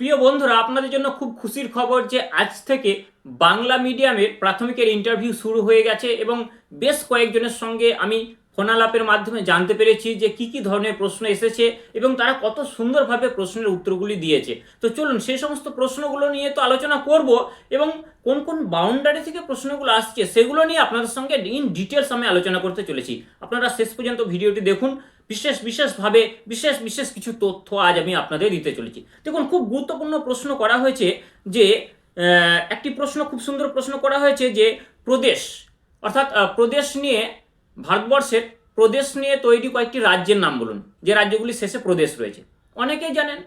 প্রিয় বন্ধুরা, আপনাদের জন্য খুব খুশির খবর যে আজ থেকে বাংলা মিডিয়ামের প্রাথমিকের ইন্টারভিউ শুরু হয়ে গেছে এবং বেশ কয়েকজনের সঙ্গে আমি ফোনালাপের মাধ্যমে জানতে পেরেছি যে কি কি ধরনের প্রশ্ন এসেছে এবং তারা কত সুন্দরভাবে প্রশ্নের উত্তরগুলি দিয়েছে। তো চলুন সেই সমস্ত প্রশ্নগুলো নিয়ে তো আলোচনা করব এবং কোন কোন বাউন্ডারি থেকে প্রশ্নগুলো আসছে সেগুলো নিয়ে আপনাদের সঙ্গে ইন ডিটেলস আমি আলোচনা করতে চলেছি। আপনারা শেষ পর্যন্ত ভিডিওটি দেখুন। বিশেষ বিশেষভাবে বিশেষ বিশেষ কিছু তথ্য আজ আমি আপনাদের দিতে চলেছি। দেখুন, খুব গুরুত্বপূর্ণ প্রশ্ন করা হয়েছে যে একটি প্রশ্ন, খুব সুন্দর প্রশ্ন করা হয়েছে যে, প্রদেশ, অর্থাৎ প্রদেশ নিয়ে ভারতবর্ষের প্রদেশ নিয়ে তৈরি কয়েকটি রাজ্যের নাম বলুন, যে রাজ্যগুলি শেষে প্রদেশ রয়েছে। অনেকেই জানেন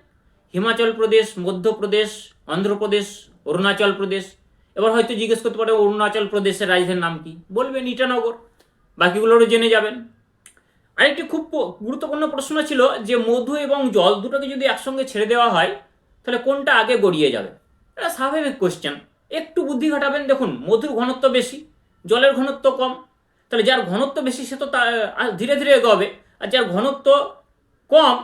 হিমাচল প্রদেশ, মধ্যপ্রদেশ, অন্ধ্রপ্রদেশ, অরুণাচল প্রদেশ। এবার হয়তো জিজ্ঞেস করতে পারে, অরুণাচল প্রদেশের রাজধানীর নাম কি? বলবেন ইটানগর। বাকিগুলোরও জেনে যাবেন। আরেকটি খুব গুরুত্বপূর্ণ প্রশ্ন ছিল যে মধু এবং জল দুটোকে যদি একসঙ্গে ছেড়ে দেওয়া হয়, তাহলে কোনটা আগে গড়িয়ে যাবে? এটা স্বাভাবিক কোশ্চেন একটু বুদ্ধি খাটাবেন দেখুন, মধুর ঘনত্ব বেশি, জলের ঘনত্ব কম তাহলে যার ঘনত্ব বেশি সে তো ধীরে ধীরে এগোবে। আর যার ঘনত্ব কম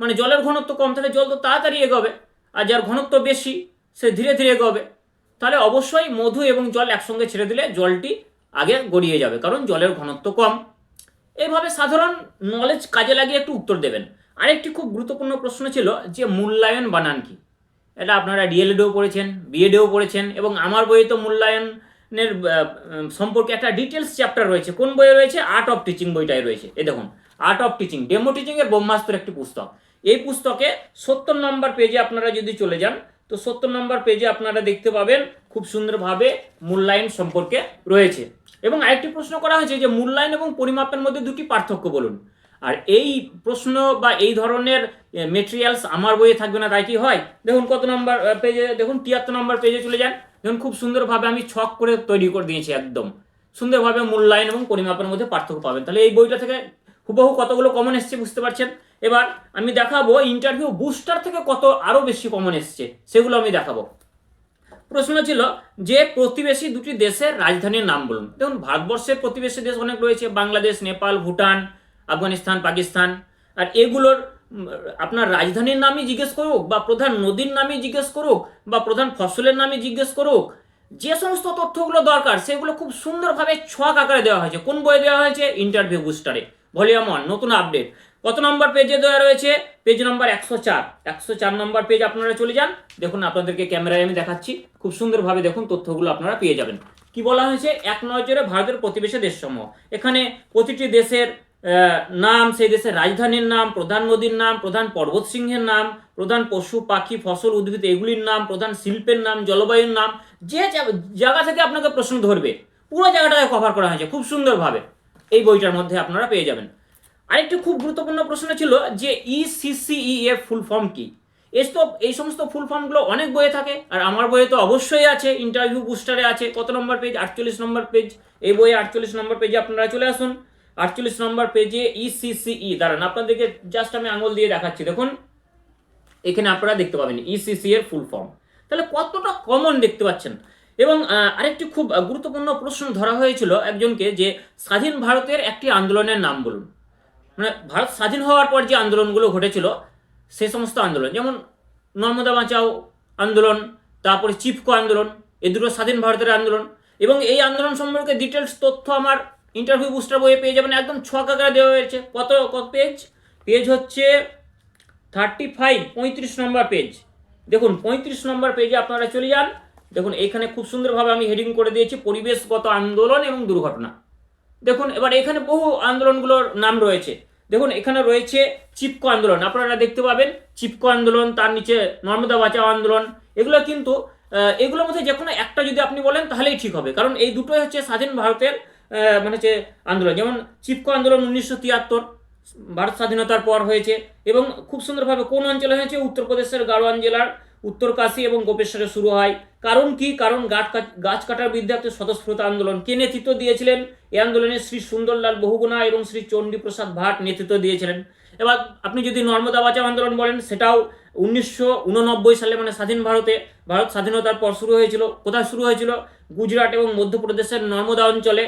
মানে জলের ঘনত্ব কম, তাহলে জল তো তাড়াতাড়ি এগোবে। আর যার ঘনত্ব বেশি, সে ধীরে ধীরে এগোবে। তাহলে অবশ্যই মধু এবং জল একসঙ্গে ছেড়ে দিলে জলটি আগে গড়িয়ে যাবে, কারণ জলের ঘনত্ব কম। এইভাবে সাধারণ নলেজ কাজে লাগিয়ে একটু উত্তর দেবেন। আরেকটি খুব গুরুত্বপূর্ণ প্রশ্ন ছিল যে মূল্যায়ন বানান কি? এটা আপনারা ডিএলএডেও পড়েছেন বিএডেও পড়েছেন, এবং আমার বইয়ে তো মূল্যায়নের উম, সম্পর্কে একটা ডিটেলস চ্যাপ্টার রয়েছে। কোন বইয়ে রয়েছে? আর্ট অফ টিচিং বইটাই রয়েছে। এ দেখুন art of teaching demo teaching এর ব্রহ্মাস্ত্র একটি পুস্তক। এই পুস্তকে সত্তর নম্বর পেজে আপনারা যদি চলে যান তো সত্তর নম্বর পেজে আপনারা দেখতে পাবেন খুব সুন্দরভাবে মূল্যায়ন সম্পর্কে রয়েছে। এবং আরেকটি প্রশ্ন করা হয়েছে যে মূল্যায়ন এবং পরিমাপের মধ্যে দুটি পার্থক্য বলুন। আর এই প্রশ্ন বা এই ধরনের মেটেরিয়ালস আমার বইয়ে থাকবে না তাই কি হয়? দেখুন কত নম্বর পেজে দেখুন তিয়াত্তর নম্বর পেজে চলে যান। দেখুন, খুব সুন্দরভাবে আমি ছক করে তৈরি করে দিয়েছি একদম। সুন্দরভাবে মূল্যায়ন এবং পরিমাপের মধ্যে পার্থক্য পাবেন। তাহলে এই বইটা থেকে হুবহু কতগুলো কমন এসছে বুঝতে পারছেন? এবার আমি দেখাবো ইন্টারভিউ বুস্টার থেকে কত আরও বেশি কমন এসছে, সেগুলো আমি দেখাবো। প্রশ্ন ছিল যে প্রতিবেশী দুটি দেশের রাজধানীর নাম বলুন। দেখুন, ভারতবর্ষের প্রতিবেশী দেশ অনেক রয়েছে, বাংলাদেশ, নেপাল, ভুটান, আফগানিস্তান, পাকিস্তান। আর এগুলোর আপনার রাজধানীর নামই জিজ্ঞেস করুক, বা প্রধান নদীর নামই জিজ্ঞেস করুক, বা প্রধান ফসলের নামই জিজ্ঞেস করুক, যে সমস্ত তথ্যগুলো দরকার, সেগুলো খুব সুন্দরভাবে ছক আকারে দেওয়া হয়েছে। কোন বইয়ে দেওয়া হয়েছে? ইন্টারভিউ বুস্টারে ভলিউম ওয়ান নতুন আপডেট কত নম্বর পেজে দেওয়া রয়েছে? পেজ নম্বর একশো চার। একশো চার নম্বর পেজ আপনারা চলে যান। দেখুন, আপনাদেরকে ক্যামেরায় আমি দেখাচ্ছি। খুব সুন্দরভাবে দেখুন, তথ্যগুলো আপনারা পেয়ে যাবেন। কি বলা হয়েছে? এক নজরে ভারতের প্রতিবেশী দেশসমূহ। এখানে প্রতিটি দেশের নাম সেই দেশের রাজধানীর নাম, প্রধান নদীর নাম, প্রধান পর্বত সিংহের নাম, প্রধান পশু, পাখি, ফসল, উদ্ভিদ এগুলির নাম, প্রধান শিল্পের নাম, জলবায়ুর নাম, যে জায়গা থেকে আপনাকে প্রশ্ন ধরবে, পুরো জায়গাটাকে কভার করা হয়েছে খুব সুন্দরভাবে। এই বইটার মধ্যে আপনারা পেয়ে যাবেন। আরেকটি খুব গুরুত্বপূর্ণ প্রশ্ন ছিল যে ইসিসিই এর ফুল ফর্ম কি? তো এই সমস্ত ফুল ফর্মগুলো অনেক বইয়ে থাকে, আর আমার বইয়ে তো অবশ্যই আছে ইন্টারভিউ বুস্টারে আছে, কত নম্বর পেজ আটচল্লিশ নম্বর পেজ এই বইয়ে আটচল্লিশ নম্বর পেজে আপনারা চলে আসুন। আটচল্লিশ নম্বর পেজে E ইসিসিই দাঁড়ান, আপনাদেরকে জাস্ট আমি আঙুল দিয়ে দেখাচ্ছি, দেখুন। এখানে আপনারা দেখতে পাবেন ইসিসি এর ফুল ফর্ম তাহলে কতটা কমন দেখতে পাচ্ছেন? এবং আরেকটি খুব গুরুত্বপূর্ণ প্রশ্ন ধরা হয়েছিল একজনকে যে স্বাধীন ভারতের একটি আন্দোলনের নাম বলুন। মানে ভারত স্বাধীন হওয়ার পর যে আন্দোলনগুলো ঘটেছিল, সে সমস্ত আন্দোলন, যেমন নর্মদা বাঁচাও আন্দোলন, তারপরে চিপকো আন্দোলন, এ দুটো স্বাধীন ভারতের আন্দোলন, এবং এই আন্দোলন সম্পর্কে ডিটেলস তথ্য আমার ইন্টারভিউ বুস্টার বইয়ে পেয়ে যাবেন। একদম আকারে দেওয়া হয়েছে। কত কত পেজ পেজ হচ্ছে থার্টি ফাইভ পঁয়ত্রিশ নম্বর পেজ দেখুন, পঁয়ত্রিশ নম্বর পেজে আপনারা চলে যান। দেখুন, এখানে খুব সুন্দরভাবে আমি হেডিং করে দিয়েছি, পরিবেশগত আন্দোলন এবং দুর্ঘটনা। দেখুন, এবার এখানে বহু আন্দোলনগুলোর নাম রয়েছে। দেখুন, এখানে রয়েছে চিপকো আন্দোলন। আপনারা দেখতে পাবেন, চিপকো আন্দোলন, তার নিচে নর্মদা বাঁচাও আন্দোলন। এগুলো কিন্তু এগুলোর মধ্যে যে কোনো একটা যদি আপনি বলেন, তাহলেই ঠিক হবে। কারণ এই দুটোই হচ্ছে স্বাধীন ভারতের মানে হচ্ছে আন্দোলন। যেমন চিপকো আন্দোলন উনিশশো তিয়াত্তর, ভারত স্বাধীনতার পর হয়েছে এবং খুব সুন্দরভাবে কোন অঞ্চলে হয়েছে? উত্তরপ্রদেশের গাড়োয়ান জেলার উত্তরকাশী এবং গোপেশ্বরে শুরু হয়। কারণ কি? কারণ গাছ গাছ কাটার একটা স্বতঃস্ফূর্ত আন্দোলন। কে নেতৃত্ব দিয়েছিলেন? এই আন্দোলনে শ্রী সুন্দরলাল বহুগুণা এবং শ্রী চণ্ডীপ্রসাদ ভাট নেতৃত্ব দিয়েছিলেন। এবার আপনি যদি নর্মদা বাঁচাও আন্দোলন বলেন, সেটাও উনিশশো উননব্বই সালে মানে স্বাধীন ভারতে, ভারত স্বাধীনতার পর শুরু হয়েছিল। কোথায় শুরু হয়েছিল? গুজরাট এবং মধ্যপ্রদেশের নর্মদা অঞ্চলে।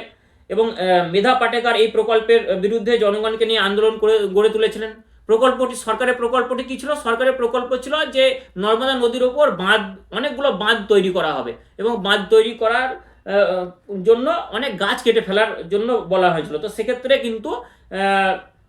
এবং মেধা পাটেকার এই প্রকল্পের বিরুদ্ধে জনগণকে নিয়ে আন্দোলন করে, গড়ে তুলেছিলেন। প্রকল্পটি, সরকারের প্রকল্পটি কি ছিল? সরকারের প্রকল্প ছিল যে, নর্মদা নদীর ওপর বাঁধ, অনেকগুলো বাঁধ তৈরি করা হবে এবং বাঁধ তৈরি করার জন্য অনেক গাছ কেটে ফেলার জন্য বলা হয়েছিল। তো সেক্ষেত্রে কিন্তু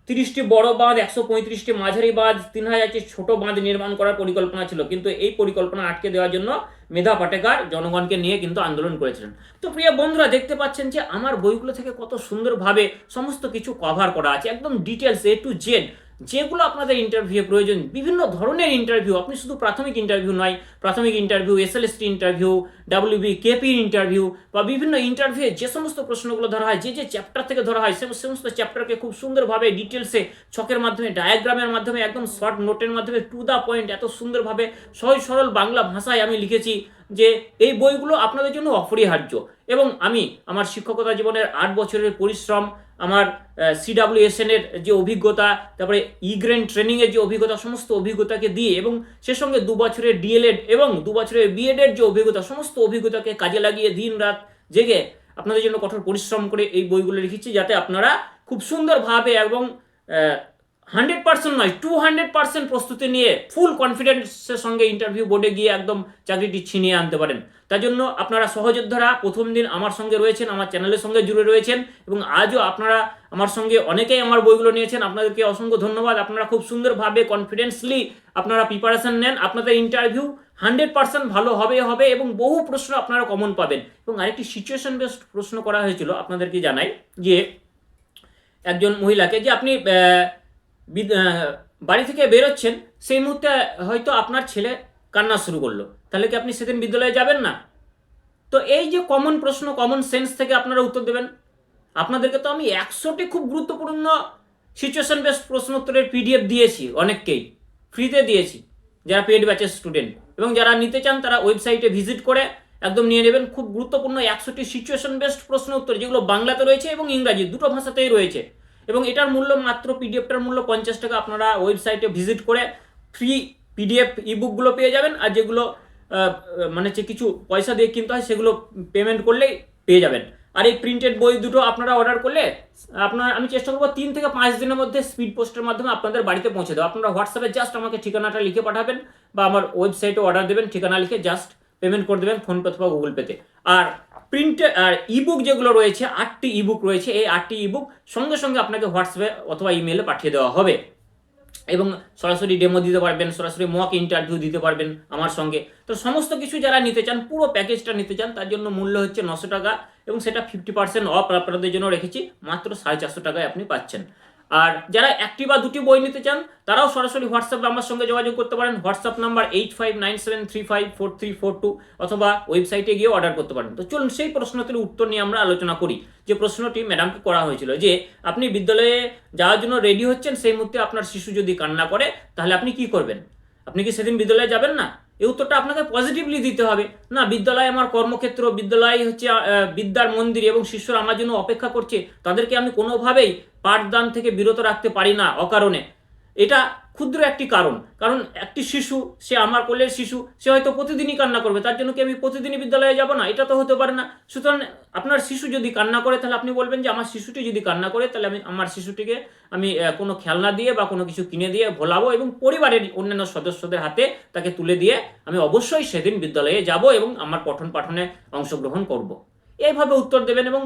তিরিশটি বড় বাঁধ, একশো পঁয়ত্রিশটি মাঝারি বাঁধ, তিন হাজারটি ছোট বাঁধ নির্মাণ করার পরিকল্পনা ছিল। কিন্তু এই পরিকল্পনা আটকে দেওয়ার জন্য মেধা পাটেকার জনগণকে নিয়ে কিন্তু আন্দোলন করেছিলেন। তো প্রিয় বন্ধুরা, দেখতে পাচ্ছেন যে আমার বইগুলো থেকে কত সুন্দরভাবে সমস্ত কিছু কভার করা আছে, একদম ডিটেলস এ টু জেড যেগুলো আপনাদের ইন্টারভিউ প্রয়োজন, বিভিন্ন ধরনের ইন্টারভিউ আপনি শুধু প্রাথমিক ইন্টারভিউ নয়, প্রাথমিক interview S SLST interview WB KP interview বা বিভিন্ন ইন্টারভিউ যে সমস্ত প্রশ্নগুলো ধরা হয়, যে যে চ্যাপ্টার থেকে ধরা হয়, সে সমস্ত চ্যাপ্টারকে খুব সুন্দরভাবে ডিটেলসে ছকের মাধ্যমে ডায়াগ্রামের মাধ্যমে, একদম শর্ট নোটের মাধ্যমে টু দ্য পয়েন্ট এত সুন্দরভাবে সহজ সরল বাংলা ভাষায় আমি লিখেছি যে এই বইগুলো আপনাদের জন্য অপরিহার্য। এবং আমি, আমার শিক্ষকতা জীবনের আট বছরের পরিশ্রম আমার সিডাব্লিউএসএন এর যে অভিজ্ঞতা, তারপরে ইগ্রেন ট্রেনিংয়ের যে অভিজ্ঞতা, সমস্ত অভিজ্ঞতাকে দিয়ে এবং সে সঙ্গে দু বছরের ডিএলএড এবং দু বছরের বিএডের যে অভিজ্ঞতা, সমস্ত অভিজ্ঞতাকে কাজে লাগিয়ে দিন রাত জেগে আপনাদের জন্য কঠোর পরিশ্রম করে এই বইগুলো লিখেছি যাতে আপনারা খুব সুন্দরভাবে এবং হান্ড্রেড পার্সেন্ট নয় টু হান্ড্রেড পার্সেন্ট প্রস্তুতি নিয়ে ফুল কনফিডেন্সের সঙ্গে ইন্টারভিউ বোর্ডে গিয়ে একদম চাকরিটি ছিনিয়ে আনতে পারেন। তার জন্য আপনারা সহযোদ্ধারা প্রথম দিন আমার সঙ্গে রয়েছেন, আমার চ্যানেলের সঙ্গে জুড়ে রয়েছেন এবং আজও আপনারা আমার সঙ্গে অনেকেই আমার বইগুলো নিয়েছেন। আপনাদেরকে অসংখ্য ধন্যবাদ। আপনারা খুব সুন্দরভাবে কনফিডেন্সলি আপনারা প্রিপারেশন নেন। আপনাদের ইন্টারভিউ হান্ড্রেড পার্সেন্ট ভালো হবে হবে এবং বহু প্রশ্ন আপনারা কমন পাবেন। এবং আরেকটি সিচুয়েশন বেসড প্রশ্ন করা হয়েছিল আপনাদেরকে জানাই, যে একজন মহিলাকে যে আপনি বাড়ি থেকে বেরোচ্ছেন, সেই মুহূর্তে হয়তো আপনার ছেলে কান্না শুরু করল। তাহলে কি আপনি সেদিন বিদ্যালয়ে যাবেন না? তো এই যে কমন প্রশ্ন কমন সেন্স থেকে আপনারা উত্তর দেবেন। আপনাদেরকে তো আমি একশোটি খুব গুরুত্বপূর্ণ সিচুয়েশন বেসড প্রশ্ন উত্তরের পিডিএফ দিয়েছি অনেককেই। ফ্রিতে দিয়েছি, যারা পেড ব্যাচের স্টুডেন্ট এবং যারা নিতে চান, তারা ওয়েবসাইটে ভিজিট করে একদম নিয়ে নেবেন। খুব গুরুত্বপূর্ণ একশোটি সিচুয়েশন বেসড প্রশ্ন উত্তর যেগুলো বাংলাতে রয়েছে এবং ইংরাজি, দুটো ভাষাতেই রয়েছে। এবং এটার মূল্য মাত্র পিডিএফটার মূল্য পঞ্চাশ টাকা আপনারা ওয়েবসাইটে ভিজিট করে ফ্রি পিডিএফ ইবুকগুলো পেয়ে যাবেন। আর যেগুলো মানে যে কিছু পয়সা দিয়ে কিনতে হয়, সেগুলো পেমেন্ট করলেই পেয়ে যাবেন। আর এই প্রিন্টেড বই দুটো আপনারা অর্ডার করলে, আপনার, আমি চেষ্টা করব তিন থেকে পাঁচ দিনের মধ্যে স্পিড পোস্টের মাধ্যমে আপনাদের বাড়িতে পৌঁছে দেবো আপনারা হোয়াটসঅ্যাপে জাস্ট আমাকে ঠিকানাটা লিখে পাঠাবেন বা আমার ওয়েবসাইটে অর্ডার দেবেন, ঠিকানা লিখে জাস্ট পেমেন্ট করে দেবেন ফোনপে অথবা গুগল পেতে আর প্রিন্ট আর ইবুক যেগুলো রয়েছে, আটটি ইবুক রয়েছে, এই আটটি ইবুক সঙ্গে সঙ্গে আপনাকে হোয়াটসঅ্যাপে অথবা ইমেলে পাঠিয়ে দেওয়া হবে। এবং সরাসরি ডেমো দিতে পারবেন, সরাসরি মক ইন্টারভিউ দিতে পারবেন আমার সঙ্গে। তো সমস্ত কিছু যারা নিতে চান, পুরো প্যাকেজটা নিতে চান, তার জন্য মূল্য হচ্ছে নশো টাকা এবং সেটা ফিফটি পার্সেন্ট অফ আপনাদের জন্য রেখেছি, মাত্র সাড়ে চারশো টাকায় আপনি পাচ্ছেন। আর যারা একটি বা দুটি বই নিতে চান, তারাও সরাসরি হোয়াটসঅ্যাপে আমার সঙ্গে যোগাযোগ করতে পারেন। WhatsApp number eight five nine seven three five four three four two অথবা ওয়েবসাইটে গিয়ে অর্ডার করতে পারেন। তো চলুন সেই প্রশ্নটির উত্তর নিয়ে আমরা আলোচনা করি। যে প্রশ্নটি ম্যাডামকে করা হয়েছিল যে, আপনি বিদ্যালয়ে যাওয়ার জন্য রেডি হচ্ছেন, সেই মুহূর্তে আপনার শিশু যদি কান্না করে, তাহলে আপনি কি করবেন? আপনি কি সেদিন বিদ্যালয়ে যাবেন না? এই উত্তরটা আপনাকে পজিটিভলি দিতে হবে। না, বিদ্যালয় আমার কর্মক্ষেত্র, বিদ্যালয় হচ্ছে বিদ্যার মন্দির এবং শিষ্যরা আমার জন্য অপেক্ষা করছে, তাদেরকে আমি কোনোভাবেই পাঠদান থেকে বিরত রাখতে পারি না অকারণে। এটা ক্ষুদ্র একটি কারণ। কারণ একটি শিশু, সে আমার কোলের শিশু, সে হয়তো প্রতিদিনই কান্না করবে, তার জন্য কি আমি প্রতিদিনই বিদ্যালয়ে যাব না? এটা তো হতে পারে না। সুতরাং আপনার শিশু যদি কান্না করে, তাহলে আপনি বলবেন যে, আমার শিশুটি যদি কান্না করে, তাহলে আমি, আমার শিশুটিকে আমি কোনো খেলনা দিয়ে বা কোনো কিছু কিনে দিয়ে ভোলাবো এবং পরিবারের অন্যান্য সদস্যদের হাতে তাকে তুলে দিয়ে আমি অবশ্যই সেদিন বিদ্যালয়ে যাব এবং আমার পঠন পাঠনে অংশগ্রহণ করব। এইভাবে উত্তর দেবেন এবং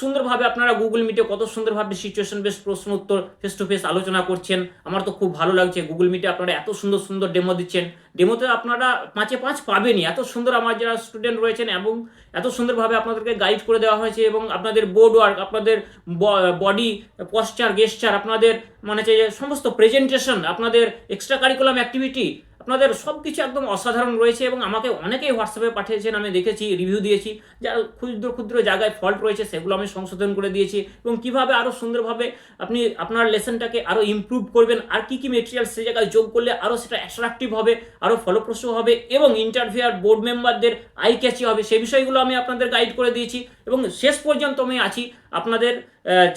সুন্দরভাবে আপনারা গুগল মিটে কত সুন্দরভাবে সিচুয়েশন বেস প্রশ্ন উত্তর ফেস টু ফেস আলোচনা করছেন। আমার তো খুব ভালো লাগছে। গুগল মিটে আপনারা এত সুন্দর সুন্দর ডেমো দিচ্ছেন। ডেমোতে আপনারা পাঁচে পাঁচ পাবেনই। এত সুন্দর আমার যারা স্টুডেন্ট রয়েছেন এবং এত সুন্দরভাবে আপনাদেরকে গাইড করে দেওয়া হয়েছে এবং আপনাদের বোর্ড ওয়ার্ক আপনাদের বডি পশ্চার গেস্টার আপনাদের মানে যে সমস্ত প্রেজেন্টেশন আপনাদের এক্সট্রা কারিকুলাম অ্যাক্টিভিটি আপনাদের সব কিছু একদম অসাধারণ রয়েছে এবং আমাকে অনেকেই হোয়াটসঅ্যাপে পাঠিয়েছেন, আমি দেখেছি রিভিউ দিয়েছি। যা ক্ষুদ্র ক্ষুদ্র জায়গায় ফল্ট রয়েছে, সেগুলো আমি সংশোধন করে দিয়েছি এবং কীভাবে আরও সুন্দরভাবে আপনি আপনার লেসনটাকে আরও ইমপ্রুভ করবেন, আর কী কী মেটেরিয়াল সেই জায়গায় যোগ করলে আরও সেটা অ্যাট্রাকটিভ হবে আরও ফলপ্রসূ হবে এবং ইন্টারভিউয়ার বোর্ড মেম্বারদের আই ক্যাচি হবে। সেই বিষয়গুলো আমি আপনাদের গাইড করে দিয়েছি এবং শেষ পর্যন্ত আমি আছি। আপনাদের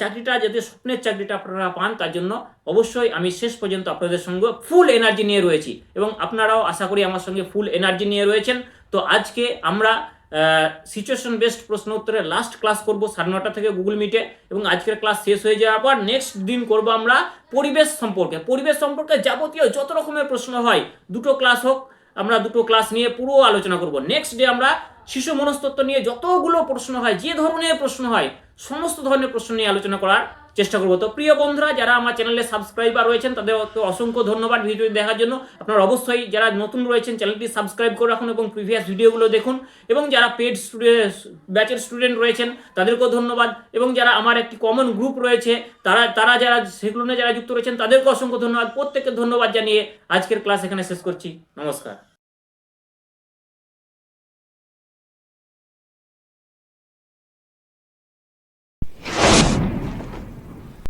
চাকরিটা, যাতে স্বপ্নের চাকরিটা আপনারা পান, তার জন্য অবশ্যই আমি শেষ পর্যন্ত আপনাদের সঙ্গে ফুল এনার্জি নিয়ে রয়েছি। এবং আপনারাও আশা করি আমার সঙ্গে ফুল এনার্জি নিয়ে রয়েছেন। তো আজকে আমরা সিচুয়েশন বেসড প্রশ্ন উত্তরের লাস্ট ক্লাস করব সাড়ে নটা থেকে গুগল মিটে এবং আজকের ক্লাস শেষ হয়ে যাওয়ার পর নেক্সট দিন করব আমরা পরিবেশ সম্পর্কে। পরিবেশ সম্পর্কে যাবতীয় যত রকমের প্রশ্ন হয়, দুটো ক্লাস হোক, আমরা দুটো ক্লাস নিয়ে পুরো আলোচনা করব। নেক্সট ডে আমরা শিশু মনস্তত্ত্ব নিয়ে যতগুলো প্রশ্ন হয়, যে ধরনের প্রশ্ন হয়, সমস্ত ধরনের প্রশ্ন নিয়ে আলোচনা করার চেষ্টা করব। তো প্রিয় বন্ধুরা, যারা আমার চ্যানেলে সাবস্ক্রাইবার রয়েছেন তাদেরকে অসংখ্য ধন্যবাদ ভিডিওটি দেখার জন্য। আপনারা অবশ্যই যারা নতুন রয়েছেন, চ্যানেলটি সাবস্ক্রাইব করে রাখুন এবং প্রিভিয়াস ভিডিওগুলো দেখুন। এবং যারা পেড ব্যাচের স্টুডেন্ট রয়েছেন, তাদেরকেও ধন্যবাদ। এবং যারা আমার একটি কমন গ্রুপ রয়েছে, তারা তারা যারা সেগুলো নিয়ে যারা যুক্ত রয়েছেন তাদেরকে অসংখ্য ধন্যবাদ। প্রত্যেককে ধন্যবাদ জানিয়ে আজকের ক্লাস এখানে শেষ করছি। নমস্কার।